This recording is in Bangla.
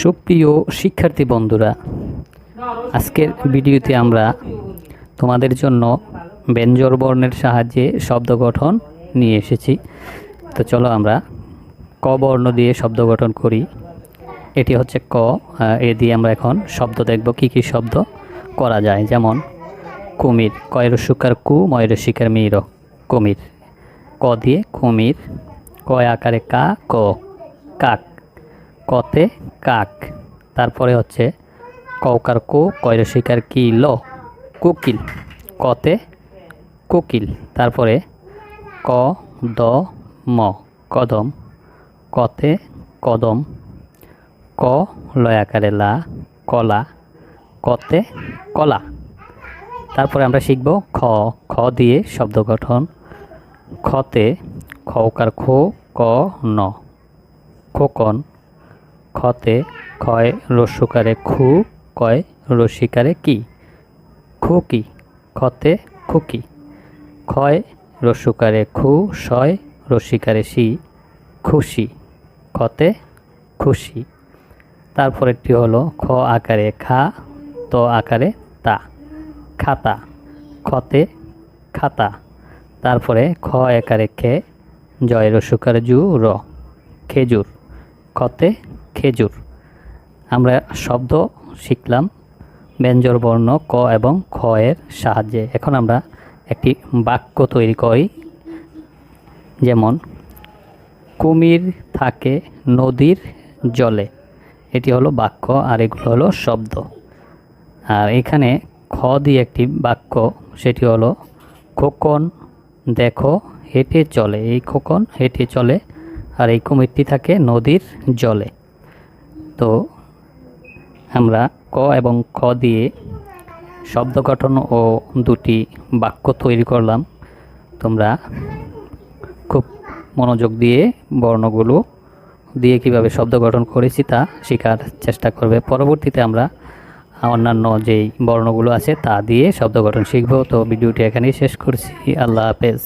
সুপ্রিয় শিক্ষার্থী বন্ধুরা, আজকের ভিডিওতে আমরা তোমাদের জন্য ব্যঞ্জর বর্ণের সাহায্যে শব্দ গঠন নিয়ে এসেছি। তো চলো আমরা ক বর্ণ দিয়ে শব্দ গঠন করি। এটি হচ্ছে ক এ দিয়ে আমরা এখন শব্দ দেখব কি কি শব্দ করা যায়। যেমন, কুমির, কয়ের সুকার কু, ময়ের শিকার মির, কুমির। ক দিয়ে কুমির কয় আকারে কা, ক, কাক। কতে কাক। তারপরে হচ্ছে কৌকার কো, কয়ের শিকার কি ল, কোকিল। কতে কোকিল। তারপরে ক, দ, ম, কদম। কতে কদম। ক, লয়াকারে লা, কলা। কতে কলা। তারপরে আমরা শিখব খ খ দিয়ে শব্দ গঠন। খতে খৌকার খো ক, ন। খোকন। খতে ক্ষয় রস্যকারে খু, কয় রসিকারে কি? খু খুকি খতে খুকি ক্ষয় রস্যকারে খু শয় রসিকারে সি, খুশি। খতে খুশি। তারপরেরটি হলো খ আকারে খা, ত আকারে তা। খাতা। খতে খাতা। তারপরে খ একারে খে, জয় রসুকার জু, র। খেজুর। খতে খেজুর। আমরা শব্দ শিখলাম ব্যঞ্জর বর্ণ ক এবং খ এর সাহায্যে। এখন আমরা একটি বাক্য তৈরি করি। যেমন, কুমির থাকে নদীর জলে। এটি হলো বাক্য আর এগুলো হলো শব্দ। আর এখানে খ দিয়ে একটি বাক্য, সেটি হলো, খোকন, দেখো হেঁটে চলে। এই খোকন হেঁটে চলে আর এই কুমিরটি থাকে নদীর জলে। তো আমরা ক এবং খ দিয়ে শব্দ গঠন ও দুটি বাক্য তৈরি করলাম। তোমরা খুব মনোযোগ দিয়ে বর্ণগুলো দিয়ে কীভাবে শব্দ গঠন করেছি তা শেখার চেষ্টা করবে। পরবর্তীতে আমরা অন্যান্য যেই বর্ণগুলো আছে তা দিয়ে শব্দ গঠন শিখব। তো ভিডিওটি এখানেই শেষ করছি। আল্লাহ হাফেজ।